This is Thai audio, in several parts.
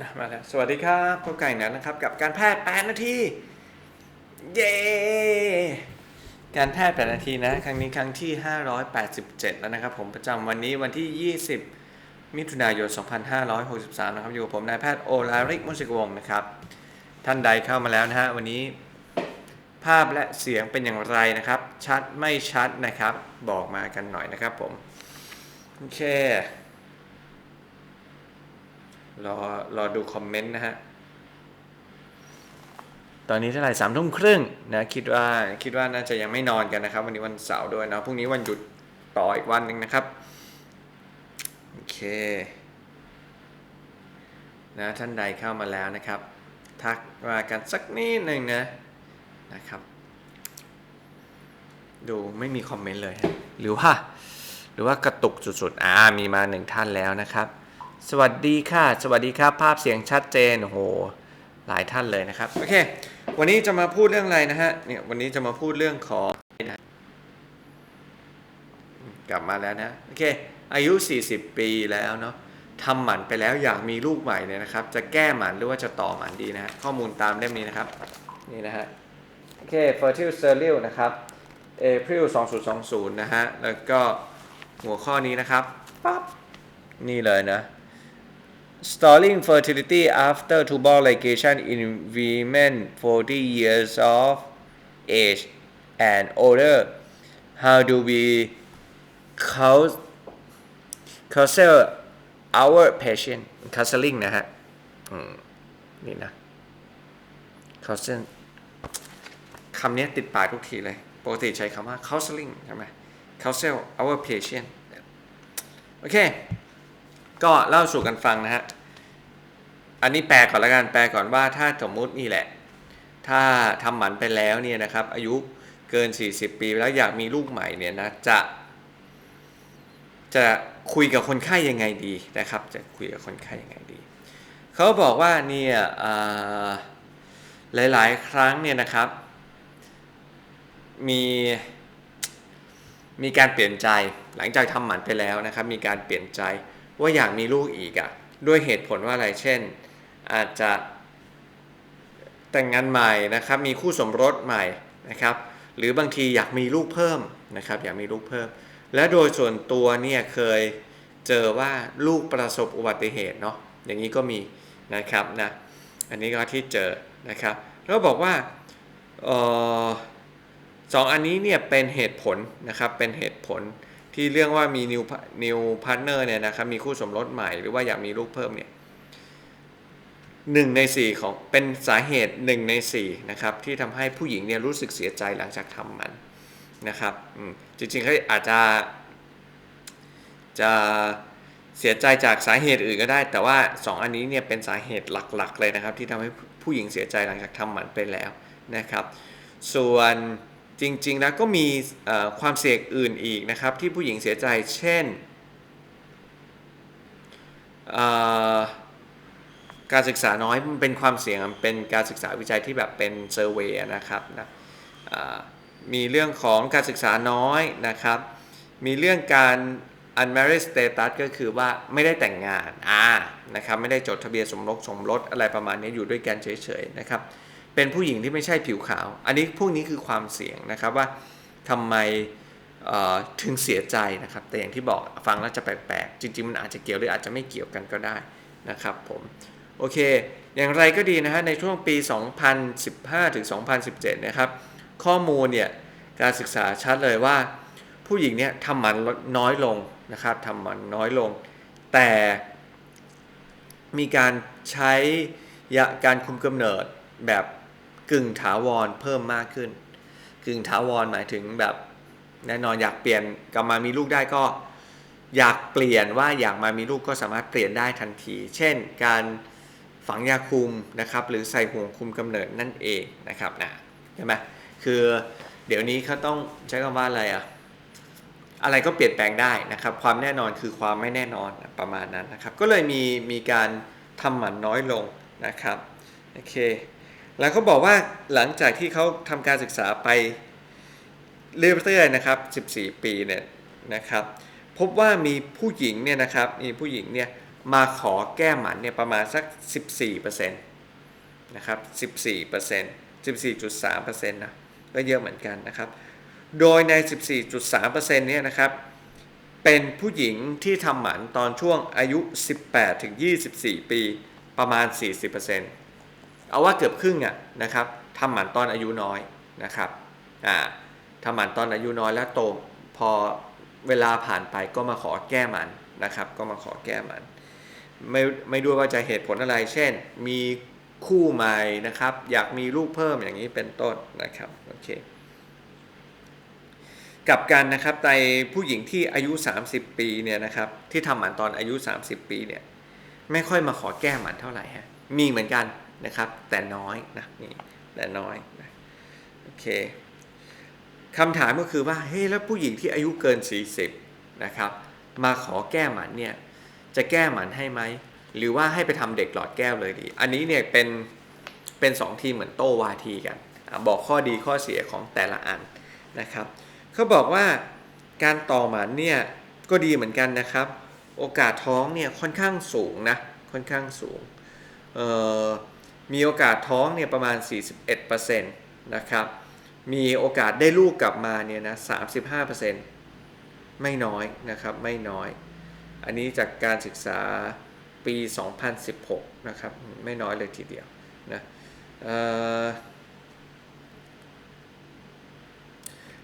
นะมาแล้วสวัสดีครับพบกันอีกแล้วนะครับ กับการแพทย์8นาที เย้การแพทย์8นาทีนะ ครั้งนี้ครั้งที่ 587 แล้วนะครับ ผมประจำวันนี้วันที่ 20 มิถุนายน 2563 นะครับ อยู่กับผมนายแพทย์โอลาริกมุสิกวงศ์นะครับ ท่านใดเข้ามาแล้วนะฮะ วันนี้ ภาพและเสียงเป็นอย่างไรนะครับ ชัดไม่ชัดนะครับ บอกมากันหน่อยนะครับผม โอเค รอรอดูคอมเมนต์นะฮะ ตอนนี้เท่าไหร่สามทุ่มครึ่งนะคิดว่าคิดว่าน่าจะยังไม่นอนกันนะครับ วันนี้วันเสาร์ด้วยนะพรุ่งนี้วันหยุดต่ออีกวันหนึ่งนะครับ โอเค นะท่านใดเข้ามาแล้วนะครับ ทักมากันสักนิดหนึ่งนะนะครับ ดูไม่มีคอมเมนต์เลย หรือว่า หรือว่ากระตุกสุดๆ อ่ามีมาหนึ่งท่านแล้วนะครับ สวัสดีค่ะ สวัสดีครับ ภาพเสียงชัดเจน โอ้โห หลายท่านเลยนะครับ โอเค วันนี้จะมาพูดเรื่องอะไรนะฮะ เนี่ย วันนี้จะมาพูดเรื่องของ กลับมาแล้วนะ โอเค อายุ 40 ปีแล้วเนาะทำหมันไปแล้วอยากมีลูกใหม่เนี่ยนะครับ จะแก้หมันหรือว่าจะต่อหมันดีนะฮะ ข้อมูลตามเล่มนี้นะครับ นี่นะฮะ โอเค fertile sterile นะครับ April 2020 นะฮะ แล้วก็หัวข้อนี้นะครับ ปั๊บ นี่เลยนะ Stalling fertility after tubal ligation in women 40 years of age and older how do we counsel our patient counseling นะฮะนี่นะ counsel คำนี้ติดปากทุกทีเลย ปกติใช้คำว่า counseling ใช่ไหม counsel our patient โอเค ก็เล่าสู่กันฟังนะฮะ อันนี้แปลก่อนละกันแปลก่อนว่าถ้าสมมุตินี่แหละ ถ้าทำหมันไปแล้วเนี่ยนะครับ อายุเกิน 40 ปีแล้วอยากมีลูกใหม่เนี่ยนะจะ จะคุยกับคนไข้ยังไงดีนะครับ จะคุยกับคนไข้ยังไงดี เขาบอกว่าเนี่ยอ่าหลาย ๆ ครั้งเนี่ยนะครับ มีมีการเปลี่ยนใจหลังจากทำหมันไปแล้วนะครับ มีการเปลี่ยนใจ ว่าอยากมีลูกอีกอะ่ะด้วยเหตุผลว่าอะไรเช่น อาจจะแต่งงานใหม่นะครับ มีคู่สมรสใหม่นะครับ หรือบางทีอยากมีลูกเพิ่มนะครับ อยากมีลูกเพิ่ม และโดยส่วนตัวเนี่ยเคยเจอว่าลูกประสบอุบัติเหตุเนาะอย่างนี้ก็มีนะครับนะอันนี้ก็ที่เจอนะครับ แล้วบอกว่าออสองอันนี้เนี่ยเป็นเหตุผลนะครับเป็นเหตุผล ที่เรื่องว่ามี new new partner เนี่ยนะครับมีคู่สมรสใหม่หรือว่าอยากมีลูกเพิ่มเนี่ยหนึ่งในสี่ของเป็นสาเหตุหนึ่งในสี่นะครับที่ทำให้ผู้หญิงเนี่ยรู้สึกเสียใจหลังจากทำมันนะครับจริงๆเขาอาจจะ จะเสียใจจากสาเหตุอื่นก็ได้ แต่ว่าสองอันนี้เนี่ยเป็นสาเหตุหลักๆเลยนะครับ ที่ทำให้ผู้หญิงเสียใจหลังจากทำหมันไปแล้วนะครับ ส่วน จริงๆแล้วก็มีความเสี่ยงอื่นอีกนะครับ ที่ผู้หญิงเสียใจเช่น การศึกษาน้อยมันเป็นความเสี่ยงเป็นการศึกษาวิจัยที่แบบเป็นเซอร์เวยนะครับนะมีเรื่องของการศึกษาน้อยนะครับ มีเรื่องการ unmarried status ก็คือว่าไม่ได้แต่งงานอ่านะครับไม่ได้จดทะเบียนสมรสสมรสอะไรประมาณนี้อยู่ด้วยกันเฉยๆนะครับ เป็นผู้หญิงที่ไม่ใช่ผิวขาว อันนี้พวกนี้คือความเสี่ยงนะครับว่าทำไมถึงเสียใจนะครับ แต่อย่างที่บอกฟังแล้วจะแปลกๆ จริงๆ มันอาจจะเกี่ยวหรืออาจจะไม่เกี่ยวกันก็ได้นะครับผมโอเค อย่างไรก็ดีนะฮะในช่วงปี 2015 ถึง 2017 นะครับ ข้อมูลเนี่ยการศึกษาชัดเลยว่า ผู้หญิงเนี่ยทำหมันน้อยลงนะครับทำหมันน้อยลง แต่มีการใช้ยาการคุมกำเนิดแบบ กึ่งถาวรเพิ่มมากขึ้น กึ่งถาวรหมายถึงแบบแน่นอนอยากเปลี่ยนกลับมามีลูกได้ก็ อยากเปลี่ยนว่าอยากมามีลูกก็สามารถเปลี่ยนได้ทันที เช่น การฝังยาคุมนะครับหรือใส่ห่วงคุมกำเนิดนั่นเองนะครับนะใช่ไหมคือเดี๋ยวนี้เขาต้องใช้คำว่าอะไรอะอะไรก็เปลี่ยนแปลงได้นะครับ ความแน่นอนคือความไม่แน่นอนประมาณนั้นนะครับ ก็เลยมีมีการทำหมันน้อยลงนะครับโอเค แล้วเขาบอกว่าหลังจากที่เขาทำการศึกษาไปเรื่อยๆนะครับ 14 ปีเนี่ยนะครับ พบว่ามีผู้หญิงเนี่ยนะครับ มีผู้หญิงเนี่ยมาขอแก้หมันเนี่ยประมาณสัก 14%นะครับ 14% 14.3%นะก็เยอะเหมือนกันนะครับ โดยใน 14.3%เนี่ยนะครับ เป็นผู้หญิงที่ทำหมันตอนช่วงอายุ 18ถึง24 ปีประมาณ 40% เอาว่าเกือบครึ่งอะนะครับทำหมันตอนอายุน้อยนะครับอ่าทำหมันตอนอายุน้อยแล้วโตพอเวลาผ่านไปก็มาขอแก้หมันนะครับ ก็มาขอแก้หมัน ไม่ไม่รู้วยว่าจะเหตุผลอะไร เช่น มีคู่ใหม่นะครับ อยากมีลูกเพิ่มอย่างนี้เป็นต้นนะครับโอเคกับกันนะครับในผู้หญิงที่อายุ 30 ปีเนี่ยนะครับที่ทำหมันตอนอายุ 30 ปีเนี่ยไม่ค่อยมาขอแก้หมันเท่าไหร่ฮะมีเหมือนกัน นะครับ แต่น้อยนะนี่แต่น้อยนะโอเคคำถามก็คือว่าเฮ้ยแล้วผู้หญิงที่อายุเกิน 40 นะครับ มาขอแก้หมันเนี่ยจะแก้หมันให้ไหมหรือว่าให้ไปทำเด็กหลอดแก้วเลยดี อันนี้เนี่ยเป็นเป็นสองทีเหมือนโต้วาทีกัน บอกข้อดีข้อเสียของแต่ละอันนะครับเขาบอกว่าการต่อหมันเนี่ยก็ดีเหมือนกันนะครับ โอกาสท้องเนี่ยค่อนข้างสูงนะค่อนข้างสูงเอ่อ มีโอกาสท้องเนี่ยประมาณ 41%นะครับ มีโอกาสได้ลูกกลับมาเนี่ยนะ35%ไม่น้อยนะครับไม่น้อย อันนี้จากการศึกษาปี 2016 นะครับไม่น้อยเลยทีเดียวนะ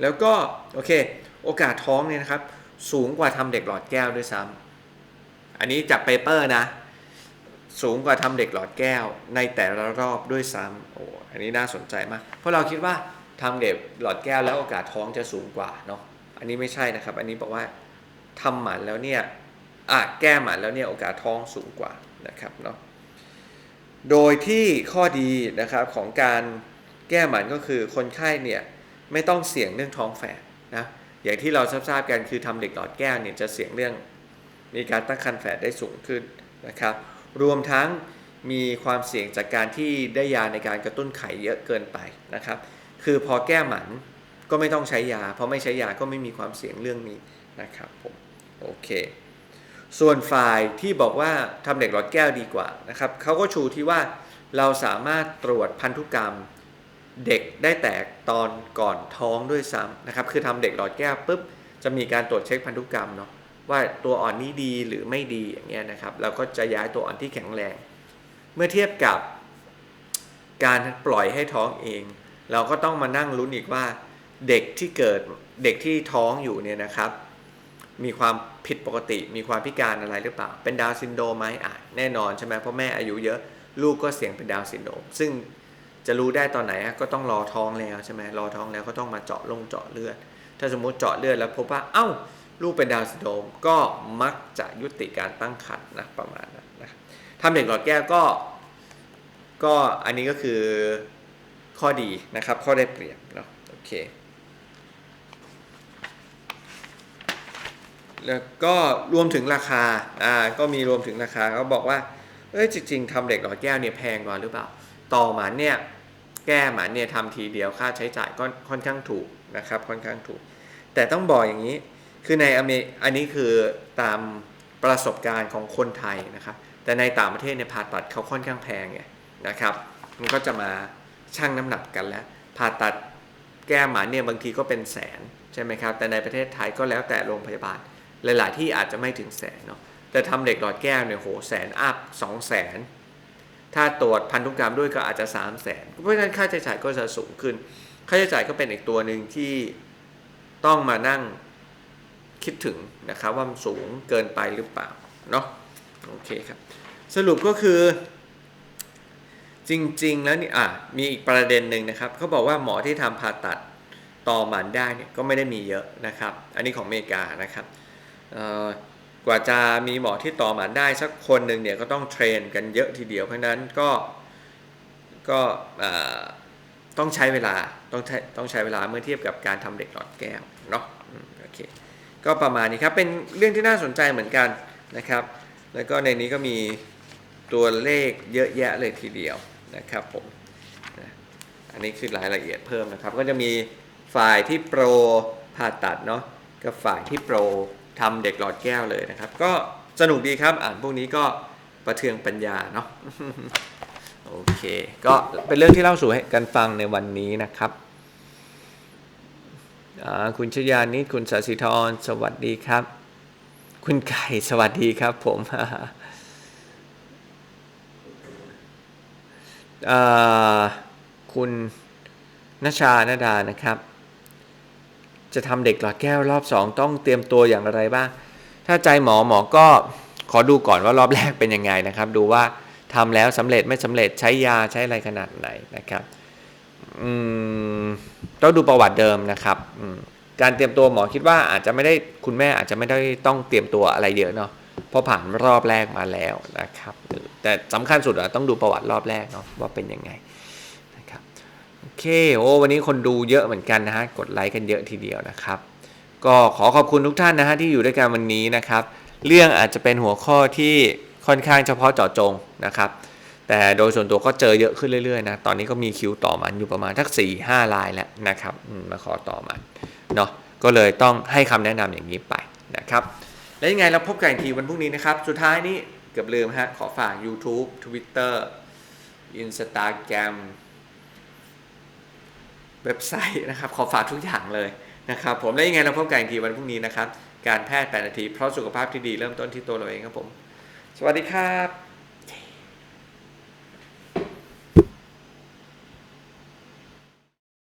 แล้วก็โอเคโอกาสท้องเนี่ยนะครับสูงกว่าทำเด็กหลอดแก้วด้วยซ้ำอันนี้จากเปเปอร์นะ สูงกว่าทำเด็กหลอดแก้วในแต่ละรอบด้วยซ้ำโอ้อันนี้น่าสนใจมาก เพราะเราคิดว่าทำเด็กหลอดแก้วแล้วโอกาสท้องจะสูงกว่าเนาะอันนี้ไม่ใช่นะครับ อันนี้บอกว่าทำหมันแล้วเนี่ยอะแก้หมันแล้วเนี่ยโอกาสท้องสูงกว่านะครับเนาะโดยที่ข้อดีนะครับของการแก้หมันก็คือคนไข้เนี่ยไม่ต้องเสี่ยงเรื่องท้องแฝดนะอย่างที่เราทราบกันคือทำเด็กหลอดแก้วเนี่ยจะเสี่ยงเรื่องมีการตั้งครรภ์แฝดได้สูงขึ้นนะครับ รวมทั้งมีความเสี่ยงจากการที่ได้ยาในการกระตุ้นไข่เยอะเกินไปนะครับ คือพอแก้หมันก็ไม่ต้องใช้ยา เพราะไม่ใช้ยาก็ไม่มีความเสี่ยงเรื่องนี้นะครับผมโอเค ส่วนฝ่ายที่บอกว่าทำเด็กหลอดแก้วดีกว่านะครับเขาก็ชูที่ว่าเราสามารถตรวจพันธุกรรมเด็กได้แตกตอนก่อนท้องด้วยซ้ำนะครับ คือทำเด็กหลอดแก้วปุ๊บจะมีการตรวจเช็คพันธุกรรมเนาะ ว่าตัวอ่อนนี้ดีหรือไม่ดีอย่างเงี้ยนะครับ เราก็จะย้ายตัวอ่อนที่แข็งแรง เมื่อเทียบกับการปล่อยให้ท้องเอง เราก็ต้องมานั่งลุ้นอีกว่าเด็กที่เกิดเด็กที่ท้องอยู่เนี่ยนะครับ มีความผิดปกติ มีความพิการอะไรหรือเปล่า เป็นดาวซินโดรมไหมอะแน่นอนใช่ไหมเพราะแม่อายุเยอะลูกก็เสี่ยงเป็นดาวซินโดรมซึ่งจะรู้ได้ตอนไหนก็ต้องรอท้องแล้วใช่ไหมรอท้องแล้วก็ต้องมาเจาะลงเจาะเลือด ถ้าสมมุติเจาะเลือดแล้วพบว่าเอ้า ลูกเป็นดาวน์ซินโดรมก็มักจะยุติการตั้งครรภ์นะประมาณนั้นนะทำเด็กหลอดแก้วก็ ก็อันนี้ก็คือข้อดีนะครับ ข้อได้เปรียบเนาะโอเค แล้วก็รวมถึงราคาอ่าก็มีรวมถึงราคาเขาบอกว่าเอ้ยจริงๆทำเด็กหลอดแก้วเนี่ยแพงกว่าหรือเปล่า ต่อหมันเนี่ยแก้หมันเนี่ยทำทีเดียวค่าใช้จ่ายก็ค่อนข้างถูกนะครับ ค่อนข้างถูก แต่ต้องบอกอย่างนี้ คือในอเมริอันนี้คือตามประสบการณ์ของคนไทยนะครับ แต่ในต่างประเทศเนี่ยผ่าตัดเขาค่อนข้างแพงไงนะครับ มันก็จะมาชั่งน้ำหนักกันแล้ว ผ่าตัดแก้หมันเนี่ยบางทีก็เป็นแสนใช่ไหมครับ แต่ในประเทศไทยก็แล้วแต่โรงพยาบาล หลาย ๆ ที่อาจจะไม่ถึงแสนเนาะ แต่ทำเด็กหลอดแก้วเนี่ยโหแสนอัพสองแสน ถ้าตรวจพันธุกรรมด้วยก็อาจจะ3 0 0แสนเพราะฉะนั้นค่าใช้จ่ายก็จะสูงขึ้น ค่าใช้จ่ายก็เป็นอีกตัวหนึ่งที่ต้องมานั่ง คิดถึงนะครับว่ามันสูงเกินไปหรือเปล่าเนาะโอเคครับสรุปก็คือ จริงๆแล้วนี่อะมีอีกประเด็นหนึ่งนะครับเขาบอกว่าหมอที่ทำผ่าตัดต่อหมันได้เนี่ยก็ไม่ได้มีเยอะนะครับ อันนี้ของอเมริกานะครับกว่าจะมีหมอที่ต่อหมันได้สักคนหนึ่งเนี่ยก็ต้องเทรนกันเยอะทีเดียวเพราะนั้นก็ก็ต้องใช้เวลาต้องใช้ต้องใช้เวลาเมื่อเทียบกับการทำเด็กหลอดแก้วเนาะโอเค ก็ประมาณนี้ครับเป็นเรื่องที่น่าสนใจเหมือนกันนะครับ แล้วก็ในนี้ก็มีตัวเลขเยอะแยะเลยทีเดียวนะครับผมอันนี้คือรายละเอียดเพิ่มนะครับ ก็จะมีฝ่ายที่โปรผ่าตัดเนาะกับฝ่ายที่โปรทำเด็กหลอดแก้วเลยนะครับ ก็สนุกดีครับอ่านพวกนี้ก็ประเทืองปัญญาเนาะโอเค ก็เป็นเรื่องที่เล่าสู่ให้กันฟังในวันนี้นะครับ คุณชยานิดคุณสศิธรสวัสดีครับ คุณไก่สวัสดีครับ ผมคุณนชานดานะครับ จะทำเด็กหลอดแก้วรอบ2ต้องเตรียมตัวอย่างไรบ้าง ถ้าใจหมอหมอก็ขอดูก่อนว่ารอบแรกเป็นยังไงนะครับ ดูว่าทำแล้วสำเร็จไม่สำเร็จใช้ยาใช้อะไรขนาดไหนนะครับ ต้องดูประวัติเดิมนะครับการเตรียมตัวหมอคิดว่าอาจจะไม่ได้คุณแม่อาจจะไม่ได้ต้องเตรียมตัวอะไรเยอะเนาะเพราะผ่านรอบแรกมาแล้วนะครับ แต่สำคัญสุดอะต้องดูประวัติรอบแรกเนาะว่าเป็นยังไงนะครับโอเคโอ้วันนี้คนดูเยอะเหมือนกันนะฮะกดไลค์กันเยอะทีเดียวนะครับ ก็ขอขอบคุณทุกท่านนะฮะที่อยู่ด้วยกันวันนี้นะครับ เรื่องอาจจะเป็นหัวข้อที่ค่อนข้างเฉพาะเจาะจงนะครับ แต่โดยส่วนตัวก็เจอเยอะขึ้นเรื่อยๆนะ ตอนนี้ก็มีคิวต่อมันอยู่ประมาณทัก4ี่ห้าลายแล้วนะครับมาขอต่อมันเนาะก็เลยต้องให้คำแนะนำอย่างนี้ไปนะครับ แล้วยังไงเราพบกันอีกทีวันพรุ่งนี้นะครับ สุดท้ายนี้เกือบลืมฮะขอฝาก YouTube Twitter Instagram เว็บไซต์นะครับ ขอฝากทุกอย่างเลยนะครับ ผมแล้วยังไงเราพบกันอีกทีวันพรุ่งนี้นะครับ การแพทย์8นาทีเพราะสุขภาพที่ดีเริ่มต้นที่ตัวเราเองครับผม สวัสดีครับ